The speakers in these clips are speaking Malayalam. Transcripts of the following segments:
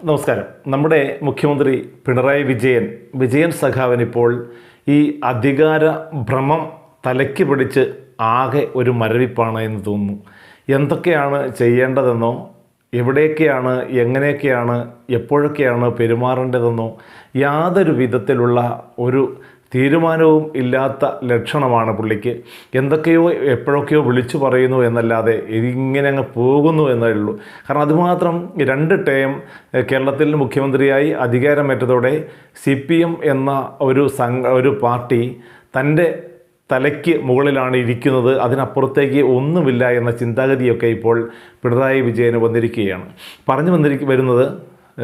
നമസ്കാരം. നമ്മുടെ മുഖ്യമന്ത്രി പിണറായി വിജയൻ വിജയൻ സഖാവൻ ഇപ്പോൾ ഈ അധികാര ഭ്രമം തലയ്ക്ക് പിടിച്ച് ആകെ ഒരു മരവിപ്പാണ് എന്ന് തോന്നുന്നു. എന്തൊക്കെയാണ് ചെയ്യേണ്ടതെന്നോ എവിടെയൊക്കെയാണ് എങ്ങനെയൊക്കെയാണ് എപ്പോഴൊക്കെയാണ് പെരുമാറേണ്ടതെന്നോ യാതൊരു വിധത്തിലുള്ള ഒരു തീരുമാനവും ഇല്ലാത്ത ലക്ഷണമാണ് പുള്ളിക്ക്. എന്തൊക്കെയോ എപ്പോഴൊക്കെയോ വിളിച്ചു പറയുന്നു എന്നല്ലാതെ ഇതിങ്ങനെ അങ്ങ് പോകുന്നു എന്നേ ഉള്ളൂ. കാരണം അതുമാത്രം രണ്ട് ടേം കേരളത്തിൽ മുഖ്യമന്ത്രിയായി അധികാരമേറ്റതോടെ സി പി എം എന്ന ഒരു സംഘ ഒരു പാർട്ടി തന്റെ തലയ്ക്ക് മുകളിലാണ് ഇരിക്കുന്നത്. അതിനപ്പുറത്തേക്ക് ഒന്നുമില്ല എന്ന ചിന്താഗതിയൊക്കെ ഇപ്പോൾ പിണറായി വിജയന് വന്നിരിക്കുകയാണ്. പറഞ്ഞു വന്നിരിക്ക വരുന്നത്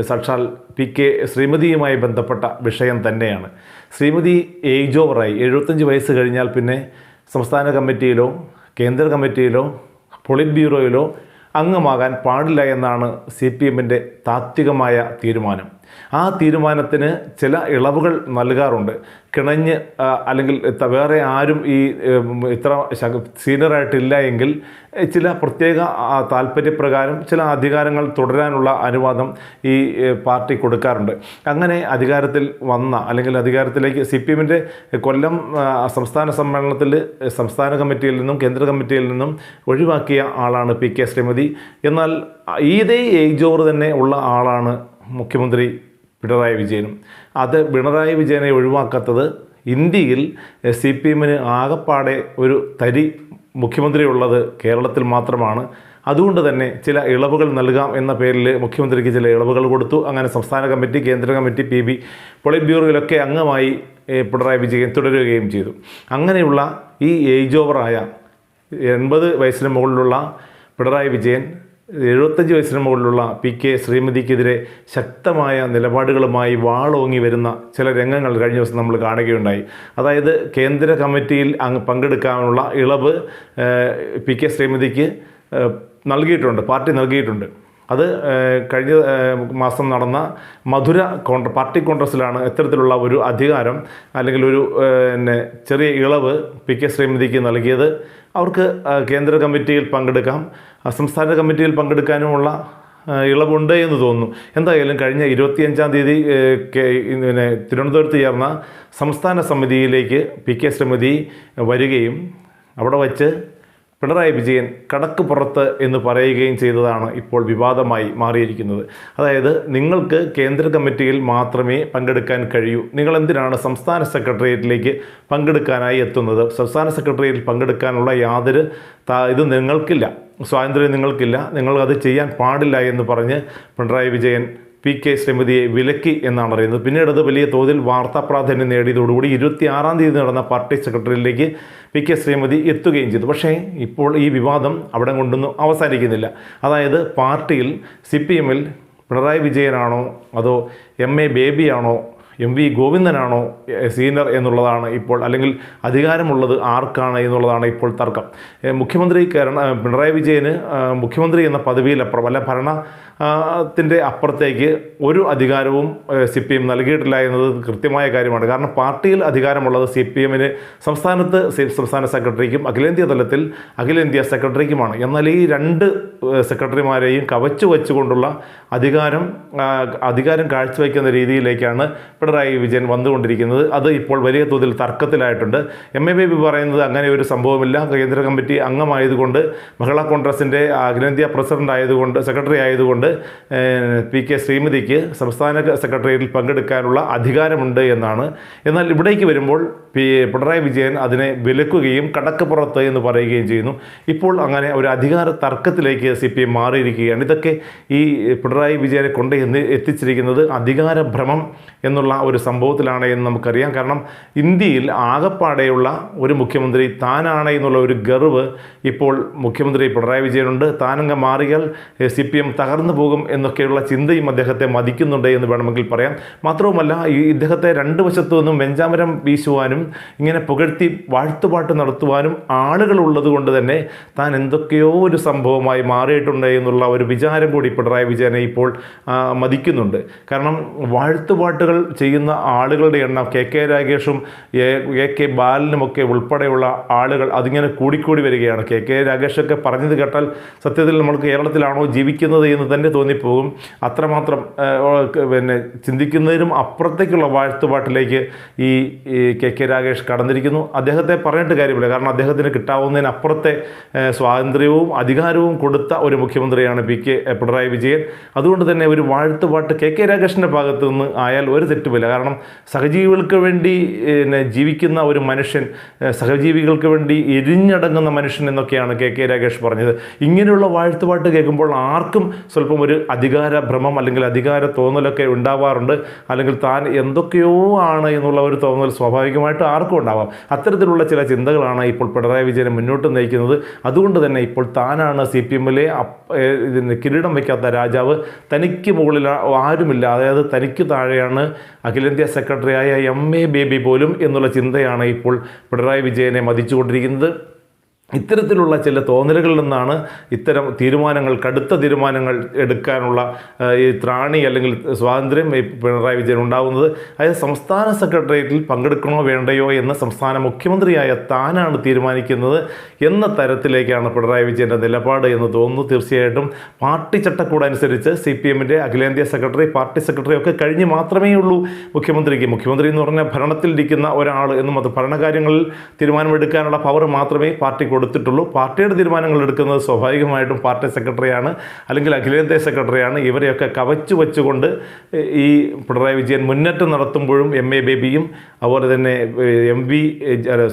സാക്ഷാൽ പി കെ ശ്രീമതിയുമായി ബന്ധപ്പെട്ട വിഷയം തന്നെയാണ്. ശ്രീമതി ഏജ് ഓവറായി എഴുപത്തഞ്ച് വയസ്സ് കഴിഞ്ഞാൽ പിന്നെ സംസ്ഥാന കമ്മിറ്റിയിലോ കേന്ദ്ര കമ്മിറ്റിയിലോ പൊളിറ്റ് ബ്യൂറോയിലോ അംഗമാകാൻ പാടില്ല എന്നാണ് സി പി എമ്മിന്റെ താത്വികമായ തീരുമാനം. ആ തീരുമാനത്തിന് ചില ഇളവുകൾ നൽകാറുണ്ട്. കിണഞ്ഞ് അല്ലെങ്കിൽ വേറെ ആരും ഈ ഇത്ര സീനിയറായിട്ടില്ല എങ്കിൽ ചില പ്രത്യേക താല്പര്യപ്രകാരം ചില അധികാരങ്ങൾ തുടരാനുള്ള അനുവാദം ഈ പാർട്ടി കൊടുക്കാറുണ്ട്. അങ്ങനെ അധികാരത്തിൽ വന്ന അല്ലെങ്കിൽ അധികാരത്തിലേക്ക് സി പി എമ്മിന്റെ കൊല്ലം സംസ്ഥാന സമ്മേളനത്തിൽ സംസ്ഥാന കമ്മിറ്റിയിൽ നിന്നും കേന്ദ്ര കമ്മിറ്റിയിൽ നിന്നും ഒഴിവാക്കിയ ആളാണ് പി കെ ശ്രീമതി. എന്നാൽ ഇതേ ഏജോറ് തന്നെ ഉള്ള ആളാണ് മുഖ്യമന്ത്രി പിണറായി വിജയനും. അത് പിണറായി വിജയനെ ഒഴിവാക്കാത്തത് ഇന്ത്യയിൽ സി പി എമ്മിന് ആകപ്പാടെ ഒരു തരി മുഖ്യമന്ത്രി ഉള്ളത് കേരളത്തിൽ മാത്രമാണ്. അതുകൊണ്ട് തന്നെ ചില ഇളവുകൾ നൽകാം എന്ന പേരിൽ മുഖ്യമന്ത്രിക്ക് ചില ഇളവുകൾ കൊടുത്തു. അങ്ങനെ സംസ്ഥാന കമ്മിറ്റി കേന്ദ്ര കമ്മിറ്റി പി ബി പൊളിറ്റ് ബ്യൂറോയിലൊക്കെ അംഗമായി പിണറായി വിജയൻ തുടരുകയും ചെയ്തു. അങ്ങനെയുള്ള ഈ ഏജ് ഓവറായ എൺപത് വയസ്സിന് മുകളിലുള്ള പിണറായി വിജയൻ എഴുപത്തഞ്ച് വയസ്സിന് മുകളിലുള്ള പി കെ ശ്രീമതിക്കെതിരെ ശക്തമായ നിലപാടുകളുമായി വാളോങ്ങി വരുന്ന ചില രംഗങ്ങൾ കഴിഞ്ഞ ദിവസം നമ്മൾ കാണുകയുണ്ടായി. അതായത് കേന്ദ്ര കമ്മിറ്റിയിൽ അങ്ങ് പങ്കെടുക്കാനുള്ള ഇളവ് പി കെ ശ്രീമതിക്ക് നൽകിയിട്ടുണ്ട് പാർട്ടി നൽകിയിട്ടുണ്ട്. അത് കഴിഞ്ഞ മാസം നടന്ന മധുര കോൺഗ്ര പാർട്ടി കോൺഗ്രസ്സിലാണ് ഇത്തരത്തിലുള്ള ഒരു അധികാരം അല്ലെങ്കിൽ ഒരു പിന്നെ ചെറിയ ഇളവ് പി കെ ശ്രീമതിക്ക് നൽകിയത്. അവർക്ക് കേന്ദ്ര കമ്മിറ്റിയിൽ പങ്കെടുക്കാം. സംസ്ഥാന കമ്മിറ്റിയിൽ പങ്കെടുക്കാനുമുള്ള ഇളവുണ്ട് എന്ന് തോന്നുന്നു. എന്തായാലും കഴിഞ്ഞ ഇരുപത്തിയഞ്ചാം തീയതി പിന്നെ തിരുവനന്തപുരത്ത് ചേർന്ന സംസ്ഥാന സമിതിയിലേക്ക് പി കെ ശ്രീമതി വരികയും അവിടെ വച്ച് പിണറായി വിജയൻ കടക്ക് പുറത്ത് എന്ന് പറയുകയും ചെയ്തതാണ് ഇപ്പോൾ വിവാദമായി മാറിയിരിക്കുന്നത്. അതായത് നിങ്ങൾക്ക് കേന്ദ്ര കമ്മിറ്റിയിൽ മാത്രമേ പങ്കെടുക്കാൻ കഴിയൂ. നിങ്ങൾ എന്തിനാണ് സംസ്ഥാന സെക്രട്ടേറിയറ്റിലേക്ക് പങ്കെടുക്കാനായി എത്തുന്നത്? സംസ്ഥാന സെക്രട്ടേറിയറ്റിൽ പങ്കെടുക്കാനുള്ള യാതൊരു ഇത് നിങ്ങൾക്കില്ല. സ്വാതന്ത്ര്യം നിങ്ങൾക്കില്ല. നിങ്ങൾ അത് ചെയ്യാൻ പാടില്ല എന്ന് പറഞ്ഞ് പിണറായി വിജയൻ പി കെ ശ്രീമതിയെ വിലക്കി എന്നാണ് അറിയുന്നത്. പിന്നീട് അത് വലിയ തോതിൽ വാർത്താ പ്രാധാന്യം നേടിയതോടുകൂടി ഇരുപത്തി ആറാം തീയതി നടന്ന പാർട്ടി സെക്രട്ടറിയിലേക്ക് പി കെ ശ്രീമതി എത്തുകയും ചെയ്തു. പക്ഷേ ഇപ്പോൾ ഈ വിവാദം അവിടെ കൊണ്ടൊന്നും അവസാനിക്കുന്നില്ല. അതായത് പാർട്ടിയിൽ സി പി എമ്മിൽ പിണറായി വിജയനാണോ അതോ എം എ ബേബിയാണോ എം വി ഗോവിന്ദനാണോ സീനിയർ എന്നുള്ളതാണ് ഇപ്പോൾ അല്ലെങ്കിൽ അധികാരമുള്ളത് ആർക്കാണ് എന്നുള്ളതാണ് ഇപ്പോൾ തർക്കം. മുഖ്യമന്ത്രി കേരള പിണറായി വിജയന് മുഖ്യമന്ത്രി എന്ന പദവിയിലപ്പുറം അല്ല ഭരണ ആ, ത്തിന്റെ അപ്പുറത്തേക്ക് ഒരു അധികാരവും സി പി എം നൽകിയിട്ടില്ല എന്നത് കൃത്യമായ കാര്യമാണ്. കാരണം പാർട്ടിയിൽ അധികാരമുള്ളത് സി പി എമ്മിന് സംസ്ഥാനത്ത് സംസ്ഥാന സെക്രട്ടറിക്കും അഖിലേന്ത്യാ തലത്തിൽ അഖിലേന്ത്യാ സെക്രട്ടറിക്കുമാണ്. എന്നാൽ ഈ രണ്ട് സെക്രട്ടറിമാരെയും കവച്ചു വച്ചുകൊണ്ടുള്ള അധികാരം അധികാരം കാഴ്ചവെക്കുന്ന രീതിയിലേക്കാണ് പിണറായി വിജയൻ വന്നുകൊണ്ടിരിക്കുന്നത്. അത് ഇപ്പോൾ വലിയ തോതിൽ തർക്കത്തിലായിട്ടുണ്ട്. എം എ ബേബി പറയുന്നത് അങ്ങനെ ഒരു സംഭവമില്ല. കേന്ദ്ര കമ്മിറ്റി അംഗമായതുകൊണ്ട് മഹിളാ കോൺഗ്രസിന്റെ അഖിലേന്ത്യാ പ്രസിഡന്റ് ആയതുകൊണ്ട് സെക്രട്ടറി ആയതുകൊണ്ട് പി കെ ശ്രീമതിക്ക് സംസ്ഥാന സെക്രട്ടറിയിൽ പങ്കെടുക്കാനുള്ള അധികാരമുണ്ട് എന്നാണ്. എന്നാൽ ഇവിടേക്ക് വരുമ്പോൾ പിണറായി വിജയൻ അതിനെ വിലക്കുകയും കടക്കപ്പുറത്ത് എന്ന് പറയുകയും ചെയ്യുന്നു. ഇപ്പോൾ അങ്ങനെ ഒരു അധികാര തർക്കത്തിലേക്ക് സി പി എം മാറിയിരിക്കുകയാണ്. ഇതൊക്കെ ഈ പിണറായി വിജയനെ കൊണ്ട് എത്തിച്ചിരിക്കുന്നത് അധികാര ഭ്രമം എന്നുള്ള ഒരു സംഭവത്തിലാണ് എന്ന് നമുക്കറിയാം. കാരണം ഇന്ത്യയിൽ ആകപ്പാടെയുള്ള ഒരു മുഖ്യമന്ത്രി താനാണ് എന്നുള്ള ഒരു ഗർവ് ഇപ്പോൾ മുഖ്യമന്ത്രി പിണറായി വിജയനുണ്ട്. താനങ്ങ് മാറിയാൽ സി പി എം തകർന്നു പോകും എന്നൊക്കെയുള്ള ചിന്തയും അദ്ദേഹത്തെ മതിക്കുന്നുണ്ട് എന്ന് വേണമെങ്കിൽ പറയാം. മാത്രവുമല്ല ഈ ഇദ്ദേഹത്തെ രണ്ട് വശത്തു നിന്നും വെഞ്ചാമരം വീശുവാനും ഇങ്ങനെ പുകഴ്ത്തി വാഴ്ത്തുപാട്ട് നടത്തുവാനും ആളുകളുള്ളത് കൊണ്ട് തന്നെ താൻ എന്തൊക്കെയോ ഒരു സംഭവമായി മാറിയിട്ടുണ്ട് എന്നുള്ള ഒരു വിചാരം കൂടി പിണറായി വിജയനെ ഇപ്പോൾ മതിക്കുന്നുണ്ട്. കാരണം വാഴ്ത്തുപാട്ടുകൾ ചെയ്യുന്ന ആളുകളുടെ എണ്ണം കെ കെ രാഗേഷും എ കെ ബാലനുമൊക്കെ ഉൾപ്പെടെയുള്ള ആളുകൾ അതിങ്ങനെ കൂടിക്കൂടി വരികയാണ്. കെ കെ രാഗേഷൊക്കെ പറഞ്ഞത് കേട്ടാൽ സത്യത്തിൽ നമ്മൾ കേരളത്തിലാണോ ജീവിക്കുന്നത് എന്ന് തന്നെ തോന്നിപ്പോകും. അത്രമാത്രം പിന്നെ ചിന്തിക്കുന്നതിനും അപ്പുറത്തേക്കുള്ള വാഴ്ത്തുപാട്ടിലേക്ക് ഈ കെ കെ രാഗേഷ് കടന്നിരിക്കുന്നു. അദ്ദേഹത്തെ പറഞ്ഞിട്ട് കാര്യമില്ല. കാരണം അദ്ദേഹത്തിന് കിട്ടാവുന്നതിനപ്പുറത്തെ സ്വാതന്ത്ര്യവും അധികാരവും കൊടുത്ത ഒരു മുഖ്യമന്ത്രിയാണ് പി കെ പിണറായി വിജയൻ. അതുകൊണ്ട് തന്നെ ഒരു വാഴ്ത്തുപാട്ട് കെ കെ രാഗേഷിന്റെ ഭാഗത്തു നിന്ന് ആയാൽ ഒരു തെറ്റുമില്ല കാരണം സഹജീവികൾക്ക് വേണ്ടി പിന്നെ ജീവിക്കുന്ന ഒരു മനുഷ്യൻ സഹജീവികൾക്ക് വേണ്ടി എരിഞ്ഞടങ്ങുന്ന മനുഷ്യൻ എന്നൊക്കെയാണ് കെ കെ രാഗേഷ് പറഞ്ഞത്. ഇങ്ങനെയുള്ള വാഴ്ത്തുപാട്ട് കേൾക്കുമ്പോൾ ആർക്കും സ്വല്പം ഒരു അധികാര ഭ്രമം അല്ലെങ്കിൽ അധികാര തോന്നലൊക്കെ ഉണ്ടാവാറുണ്ട്. അല്ലെങ്കിൽ താൻ എന്തൊക്കെയോ ആണ് എന്നുള്ള ഒരു തോന്നൽ സ്വാഭാവികമായിട്ട് ആർക്കും ഉണ്ടാവാം. അത്തരത്തിലുള്ള ചില ചിന്തകളാണ് ഇപ്പോൾ പിണറായി വിജയനെ മുന്നോട്ട് നയിക്കുന്നത്. അതുകൊണ്ട് തന്നെ ഇപ്പോൾ താനാണ് സി പി എമ്മിലെ ഇതിന് കിരീടം വയ്ക്കാത്ത രാജാവ്. തനിക്ക് മുകളിൽ ആരുമില്ല. അതായത് തനിക്ക് താഴെയാണ് അഖിലേന്ത്യാ സെക്രട്ടറിയായ എം എ ബേബി പോലും എന്നുള്ള ചിന്തയാണ് ഇപ്പോൾ പിണറായി വിജയനെ മതിച്ചുകൊണ്ടിരിക്കുന്നത്. ഇത്തരത്തിലുള്ള ചില തോന്നലുകളിൽ നിന്നാണ് ഇത്തരം തീരുമാനങ്ങൾ കടുത്ത തീരുമാനങ്ങൾ എടുക്കാനുള്ള ഈ ത്രാണി അല്ലെങ്കിൽ സ്വാതന്ത്ര്യം പിണറായി വിജയൻ ഉണ്ടാകുന്നത് അതായത് സംസ്ഥാന സെക്രട്ടേറിയറ്റിൽ പങ്കെടുക്കണോ വേണ്ടയോ എന്ന് സംസ്ഥാന മുഖ്യമന്ത്രിയായ താനാണ് തീരുമാനിക്കുന്നത് എന്ന തരത്തിലേക്കാണ് പിണറായി വിജയന്റെ നിലപാട് എന്ന് തോന്നുന്നു. തീർച്ചയായിട്ടും പാർട്ടി ചട്ടക്കൂട് അനുസരിച്ച് സി പി എമ്മിന്റെ അഖിലേന്ത്യാ സെക്രട്ടറി പാർട്ടി സെക്രട്ടറി ഒക്കെ കഴിഞ്ഞ് മാത്രമേ ഉള്ളൂ മുഖ്യമന്ത്രിക്ക്. മുഖ്യമന്ത്രി എന്ന് പറഞ്ഞാൽ ഭരണത്തിലിരിക്കുന്ന ഒരാൾ എന്നും അത് ഭരണകാര്യങ്ങളിൽ തീരുമാനമെടുക്കാനുള്ള പവർ മാത്രമേ പാർട്ടി കൊടുത്തിട്ടുള്ളൂ. പാർട്ടിയുടെ തീരുമാനങ്ങൾ എടുക്കുന്നത് സ്വാഭാവികമായിട്ടും പാർട്ടി സെക്രട്ടറിയാണ് അല്ലെങ്കിൽ അഖിലേന്ത്യാ സെക്രട്ടറിയാണ്. ഇവരെയൊക്കെ കവച്ചു വെച്ചുകൊണ്ട് ഈ പിണറായി വിജയൻ മുന്നേറ്റം നടത്തുമ്പോഴും എം എ ബേബിയും അതുപോലെ തന്നെ M V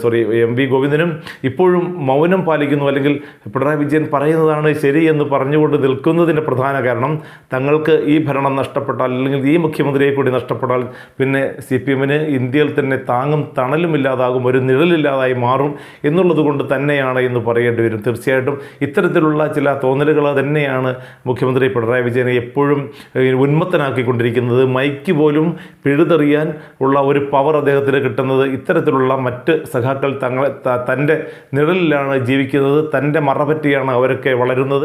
sorry M V ഗോവിന്ദനും ഇപ്പോഴും മൗനം പാലിക്കുന്നു അല്ലെങ്കിൽ പിണറായി വിജയൻ പറയുന്നതാണ് ശരി എന്ന് പറഞ്ഞുകൊണ്ട് നിൽക്കുന്നതിന്റെ പ്രധാന കാരണം തങ്ങൾക്ക് ഈ ഭരണം നഷ്ടപ്പെട്ടാൽ അല്ലെങ്കിൽ ഈ മുഖ്യമന്ത്രിയെ കൂടി നഷ്ടപ്പെട്ടാൽ പിന്നെ സി പി എമ്മിന് ഇന്ത്യയിൽ തന്നെ താങ്ങും തണലും ഇല്ലാതാകും ഒരു നിഴലില്ലാതായി മാറും എന്നുള്ളത് കൊണ്ട് തന്നെയാണ് എന്ന് പറയേണ്ടി വരും. തീർച്ചയായിട്ടും ഇത്തരത്തിലുള്ള ചില തോന്നലുകൾ തന്നെയാണ് മുഖ്യമന്ത്രി പിണറായി വിജയനെ എപ്പോഴും ഉന്മത്തനാക്കിക്കൊണ്ടിരിക്കുന്നത്. മൈക്ക് പോലും പിഴുതെറിയാൻ ഉള്ള ഒരു പവർ അദ്ദേഹത്തിന് കിട്ടുന്നത് ഇത്തരത്തിലുള്ള മറ്റ് സഖാക്കൾ തങ്ങളെ തന്റെ നിഴലിലാണ് ജീവിക്കുന്നത്. തന്റെ മറപറ്റിയാണ് അവരൊക്കെ വളരുന്നത്.